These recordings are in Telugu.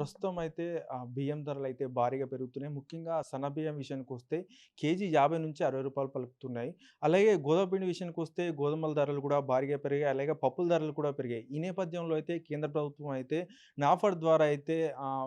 ప్రస్తుతం అయితే ఆ బియ్యం ధరలు అయితే భారీగా పెరుగుతున్నాయి. ముఖ్యంగా సన్న బియ్యం విషయానికి వస్తే కేజీ యాభై నుంచి అరవై రూపాయలు పలుకుతున్నాయి. అలాగే గోధుమ పిండి విషయానికి వస్తే గోధుమల ధరలు కూడా భారీగా పెరిగాయి. అలాగే పప్పుల ధరలు కూడా పెరిగాయి. ఈ నేపథ్యంలో అయితే కేంద్ర ప్రభుత్వం అయితే నాఫర్ ద్వారా అయితే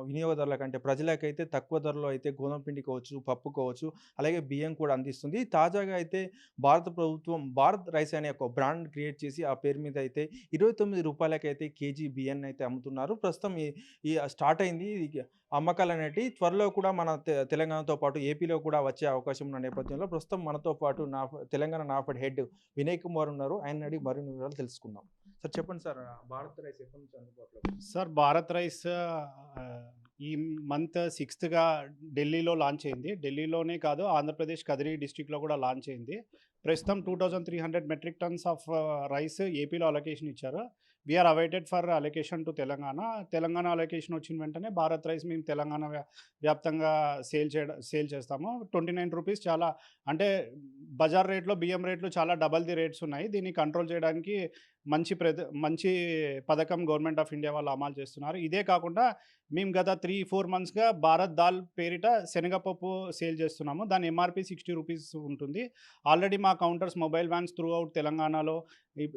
వినియోగదారుల కంటే ప్రజలకైతే తక్కువ ధరలో అయితే గోధుమ పిండి కావచ్చు పప్పు కావచ్చు అలాగే బియ్యం కూడా అందిస్తుంది. తాజాగా అయితే భారత ప్రభుత్వం భారత్ రైస్ అనే ఒక బ్రాండ్ క్రియేట్ చేసి ఆ పేరు మీద అయితే ఇరవై తొమ్మిది రూపాయలకైతే కేజీ బియ్యాన్ని అయితే అమ్ముతున్నారు. ప్రస్తుతం ఈ స్టార్ట్ అయింది. అమ్మకాలు అనేటివి త్వరలో కూడా మన తె- తెలంగాణతో పాటు ఏపీలో కూడా వచ్చే అవకాశం ఉన్న నేపథ్యంలో ప్రస్తుతం మనతో పాటు నా తెలంగాణ నాఫెడ్ హెడ్ వినయ్ కుమార్ ఉన్నారు. ఆయన అడిగి మరిన్ని వివరాలు తెలుసుకుందాం. సార్ చెప్పండి సార్ భారత్ రైస్ ఎప్పటి నుంచి అందుబాటులో సార్ భారత్ రైస్ ఈ మంత్ సిక్స్త్గా ఢిల్లీలో లాంచ్ అయింది. ఢిల్లీలోనే కాదు ఆంధ్రప్రదేశ్ కదిరి డిస్టిక్లో కూడా లాంచ్ అయింది. ప్రస్తుతం two thousand three hundred metric tons of rice ఏపీలో అలొకేషన్ ఇచ్చారు. We are awaited for allocation to Telangana Telangana allocation వచ్చిన వెంటనే భారత్ రైస్ మేము తెలంగాణ వ్యా- వ్యాప్తంగా సేల్ చేయడం సేల్ చేస్తాము. ట్వంటీ నైన్ రూపీస్ చాలా అంటే బజార్ రేట్లో బియ్యం రేట్లు చాలా డబల్ ది రేట్స్ ఉన్నాయి. దీన్ని కంట్రోల్ చేయడానికి మంచి ప్ర మంచి పథకం గవర్నమెంట్ ఆఫ్ ఇండియా వాళ్ళు అమలు చేస్తున్నారు. ఇదే కాకుండా మేము గత త్రీ ఫోర్ మంత్స్గా భారత్ దాల్ పేరిట శనగపప్పు సేల్ చేస్తున్నాము. దాని ఎంఆర్పి సిక్స్టీ రూపీస్ ఉంటుంది. ఆల్రెడీ మా counters mobile vans through out తెలంగాణలో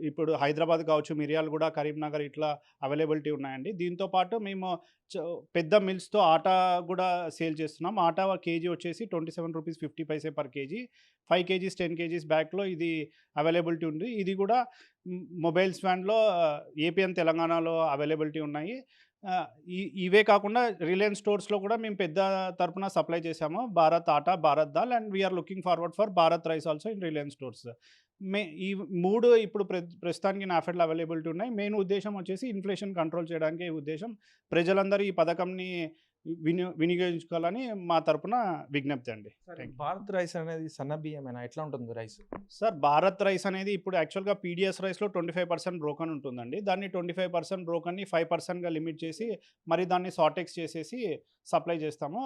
ఇప్పుడు హైదరాబాద్ కావచ్చు మిరియాలు కూడా కరీంనగర్ ఇట్లా అవైలబిలిటీ ఉన్నాయండి. దీంతో పాటు మేము పెద్ద మిల్స్తో ఆటా కూడా సేల్ చేస్తున్నాం. ఆటా కేజీ వచ్చేసి twenty seven rupees fifty paise per KG. Five KGs ten KGs బ్యాగ్లో ఇది అవైలబిలిటీ ఉంది. ఇది కూడా మొబైల్స్ వ్యాన్లో ఏపీఎం తెలంగాణలో అవైలబిలిటీ ఉన్నాయి. ఇవే కాకుండా రిలయన్స్ స్టోర్స్లో కూడా మేము పెద్ద తరపున సప్లై చేసాము Bharat atta Bharat dal and we are looking forward for Bharat rice also in Reliance stores. మే ఈ మూడు ఇప్పుడు ప్ర- ప్రస్తుతానికి నాఫెడ్లో అవైలబిలిటీ ఉన్నాయి. మెయిన్ ఉద్దేశం వచ్చేసి ఇన్ఫ్లేషన్ కంట్రోల్ చేయడానికి ఉద్దేశం. ప్రజలందరూ ఈ పథకంని వినియో వినియోగించుకోవాలని మా తరపున విజ్ఞప్తి అండి. భారత్ రైస్ అనేది సన్న బియ్యమేనా ఎట్లా ఉంటుంది రైస్? సార్ భారత్ రైస్ అనేది ఇప్పుడు యాక్చువల్గా పీడిఎస్ రైస్లో ట్వంటీ ఫైవ్ పర్సెంట్ బ్రోకన్ ఉంటుందండి. దాన్ని ట్వంటీ ఫైవ్ పర్సెంట్ బ్రోకన్ని ఫైవ్ పర్సెంట్గా లిమిట్ చేసి మరి దాన్ని సాటెక్స్ చేసేసి సప్లై చేస్తాము.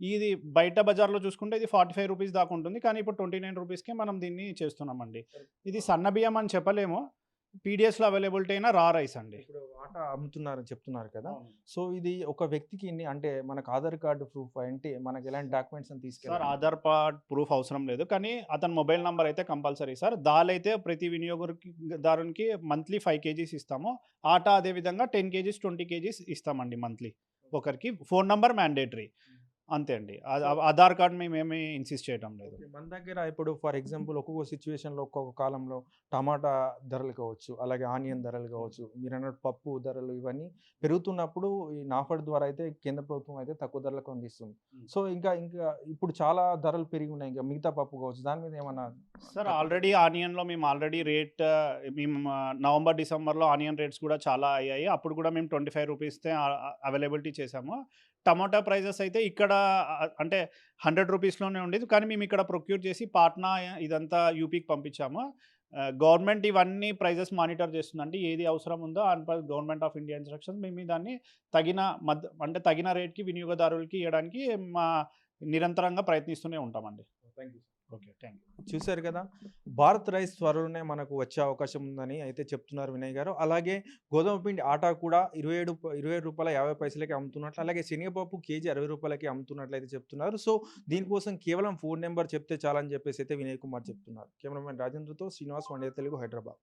ఇది బయట బజార్లో చూసుకుంటే ఇది ఫార్టీ ఫైవ్ రూపీస్ దాకా ఉంటుంది. కానీ ఇప్పుడు ట్వంటీ నైన్ రూపీస్కి మనం దీన్ని చేస్తున్నామండి. ఇది సన్న బియ్యం అని చెప్పలేము. పీడిఎస్లో అవైలబిలిటీ అయినా రా రైస్ అండి. అమ్ముతున్నారని చెప్తున్నారు కదా. సో ఇది ఒక వ్యక్తికి అంటే మనకు ఆధార్ కార్డు ప్రూఫ్ అంటే మనకి ఎలాంటి డాక్యుమెంట్స్ అని ఆధార్ కార్డ్ ప్రూఫ్ అవసరం లేదు. కానీ అతని మొబైల్ నంబర్ అయితే కంపల్సరీ సార్. దాల్ అయితే ప్రతి వినియోగరికి దారునికి మంత్లీ ఫైవ్ కేజీస్ ఇస్తాము. ఆటా అదేవిధంగా టెన్ కేజీస్ ట్వంటీ కేజీస్ ఇస్తామండి మంత్లీ. ఒకరికి ఫోన్ నంబర్ మ్యాండేటరీ. అంతే అండి. ఆధార్ కార్డ్ మేము ఏమీ ఇన్సిస్ట్ చేయడం లేదు. మన దగ్గర ఇప్పుడు ఫర్ ఎగ్జాంపుల్ ఒక్కొక్క సిచ్యువేషన్లో ఒక్కొక్క కాలంలో టమాటా ధరలు కావచ్చు అలాగే ఆనియన్ ధరలు కావచ్చు మీరు అన్నట్టు పప్పు ధరలు ఇవన్నీ పెరుగుతున్నప్పుడు ఈ నాఫడ్ ద్వారా అయితే కేంద్ర ప్రభుత్వం అయితే తక్కువ ధరలకు అందిస్తుంది. సో ఇంకా ఇంకా ఇప్పుడు చాలా ధరలు పెరిగి ఉన్నాయి. ఇంకా మిగతా పప్పు కావచ్చు దాని మీద ఏమన్నా సార్ ఆల్రెడీ ఆనియన్లో మేము ఆల్రెడీ రేట్ మేము నవంబర్ డిసెంబర్లో ఆనియన్ రేట్స్ కూడా చాలా అయ్యాయి. అప్పుడు కూడా మేము ట్వంటీ ఫైవ్ రూపీస్తే అవైలబిలిటీ చేసాము టమాటా ప్రైజెస్ అయితే ఇక్కడ అంటే హండ్రెడ్ రూపీస్లోనే ఉండేది. కానీ మేము ఇక్కడ ప్రొక్యూర్ చేసి పాట్నా ఇదంతా యూపీకి పంపించాము. గవర్నమెంట్ ఇవన్నీ ప్రైజెస్ మానిటర్ చేస్తుంది అంటే ఏది అవసరం ఉందో గవర్నమెంట్ ఆఫ్ ఇండియా ఇన్స్ట్రక్షన్స్ మేము దాన్ని తగిన మద్ అంటే తగిన రేట్కి వినియోగదారులకి ఇవ్వడానికి మా నిరంతరంగా ప్రయత్నిస్తూనే ఉంటామండి. Thank you okay thank you. చూశారు కదా? భారత్ రైస్ త్వరలోనే మనకు వచ్చే అవకాశం ఉందని అయితే చెప్తున్నారు వినయ్ గారు. అలాగే గోధుమ పిండి ఆటా కూడా ఇరవై ఏడు ఇరవై ఏడు రూపాయల యాభై పైసలకి అమ్ముతున్నట్లు అలాగే శనగపప్పు కేజీ అరవై రూపాయలకి అమ్ముతున్నట్లు అయితే చెప్తున్నారు. సో దీనికోసం కేవలం ఫోన్ నెంబర్ చెప్తే చాలని చెప్పేసి అయితే వినయ్ కుమార్ చెప్తున్నారు. కెమెరామెన్ రాజేంద్రతో శ్రీనివాస్ వండే తెలుగు హైదరాబాద్.